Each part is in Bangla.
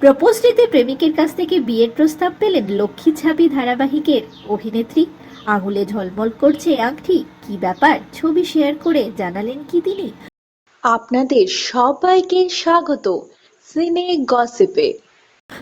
প্রপোজ ডেতে প্রেমিকের কাছ থেকে বিয়ের প্রস্তাব পেলেন লক্ষ্মী ছাবি ধারাবাহিকের অভিনেত্রী। আঙুলে ঝলমল করছে আংটি। কি ব্যাপার? ছবি শেয়ার করে জানালেন কি তিনি? আপনাদের সবাইকে স্বাগত। সিনে গসিপে।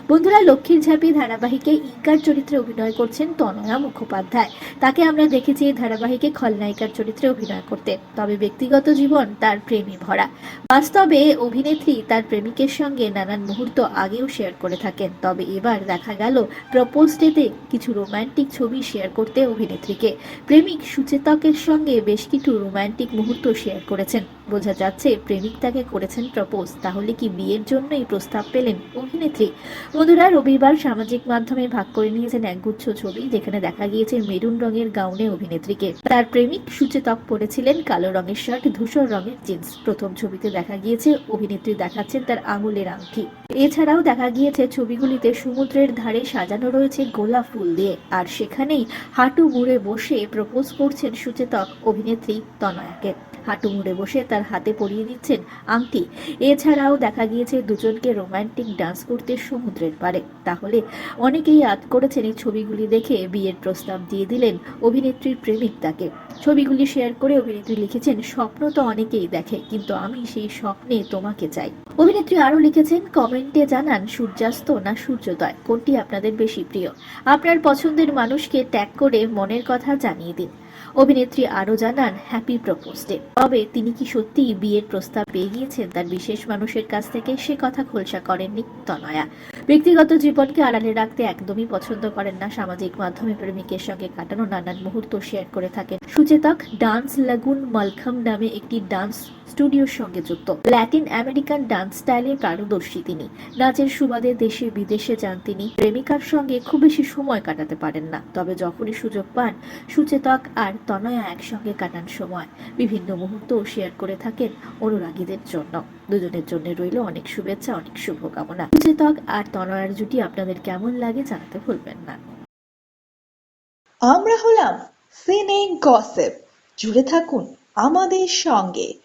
বন্ধুরা, লক্ষ্মীর ঝাঁপি ধারাবাহিকে ইকার চরিত্রে অভিনয় করছেন তনয়া মুখোপাধ্যায়। তাকে আমরা দেখেছি ধারাবাহিকে খলনায়িকার চরিত্রে অভিনয় করতে। তবে ব্যক্তিগত জীবন তার প্রেমে ভরা। বাস্তবে অভিনেত্রী তার প্রেমিকের সঙ্গে নানান মুহূর্ত আগেও শেয়ার করে থাকেন। তবে এবার দেখা গেল, প্রপোজ ডেতে কিছু রোমান্টিক ছবি শেয়ার করতে অভিনেত্রীকে। প্রেমিক সুচেতকের সঙ্গে বেশ কিছু রোমান্টিক মুহূর্ত শেয়ার করেছেন। বোঝা যাচ্ছে প্রেমিক তাকে করেছেন প্রপোজ, তাহলে কি বিয়ের জন্য এই প্রস্তাব পেলেন অভিনেত্রী? বন্ধুরা, রবিবার সামাজিক মাধ্যমে ভাগ করে নিয়েছেন একগুচ্ছ ছবি, যেখানে দেখা গিয়েছে মেরুন রঙের গাউনে অভিনেত্রীকে। তার প্রেমিক সুচেতক পরেছিলেন কালো রঙের শার্ট, ধূসর রঙের জিন্স। প্রথম ছবিতে দেখা গিয়েছে অভিনেত্রী দেখাচ্ছেন তার আঙুলের আংটি। এছাড়াও দেখা গিয়েছে ছবিগুলিতে সমুদ্রের ধারে সাজানো রয়েছে গোলাপ ফুল দিয়ে। আর সেখানেই হাঁটু মুড়ে বসে প্রপোজ করছেন সুচেতক অভিনেত্রী তনয়াকে। হাঁটু মুড়ে বসে তার হাতে পরিয়ে দিচ্ছেন আংটি। এছাড়াও দেখা গিয়েছে দুজনকে রোমান্টিক ডান্স করতে সমুদ্রের পারে তাহলে অনেকেই আদ করেছেন এই ছবিগুলি দেখে বিয়ের প্রস্তাব দিয়ে দিলেন অভিনেত্রীর প্রেমিক তাকে। ছবিগুলি শেয়ার করে অভিনেত্রী লিখেছেন, স্বপ্ন তো অনেকেই দেখে, কিন্তু আমি সেই স্বপ্নে তোমাকে চাই। অভিনেত্রী আরও লিখেছেন, কমেন্টে জানান সূর্যাস্ত না সূর্যোদয়, কোনটি আপনাদের বেশি প্রিয়? আপনার পছন্দের মানুষকে ট্যাগ করে মনের কথা জানিয়ে দিন। অভিনেত্রী আরও জানান হ্যাপি প্রপোজ ডে তবে তিনি কি সত্যিই বিয়ের প্রস্তাব পেয়ে গিয়েছেন তার বিশেষ মানুষের কাছ থেকে? সে কথা খোলসা করেননি তনয়া। ব্যক্তিগত জীবনকে আড়ালে রাখতে একদমই পছন্দ করেন না। সামাজিক মাধ্যমে প্রেমিকের সঙ্গে কাটানো নানান মুহূর্ত শেয়ার করে থাকেন। সুচেতক, ডান্স লাগুন মালখাম নামে একটি ডান্স স্টুডিওর সঙ্গে যুক্ত। ল্যাটিন আমেরিকান ডান্স স্টাইলের পারদর্শী তিনি। নাচের সুবাদে দেশে বিদেশে যান তিনি। প্রেমিকার সঙ্গে খুব বেশি সময় কাটাতে পারেন না। তবে যখনই সুযোগ পান, সুচেতক আর তনয়া একসঙ্গে কাটান সময়। বিভিন্ন মুহূর্ত শেয়ার করে থাকেন অনুরাগীদের জন্য। দুজনের জন্য রইল অনেক শুভেচ্ছা, অনেক শুভকামনা। সুচেতক আর তনয়ার জুটি আপনাদের কেমন লাগে জানাতে ভুলবেন না। আমরা হলাম সিনে গসিপ জুড়ে থাকুন আমাদের সঙ্গে।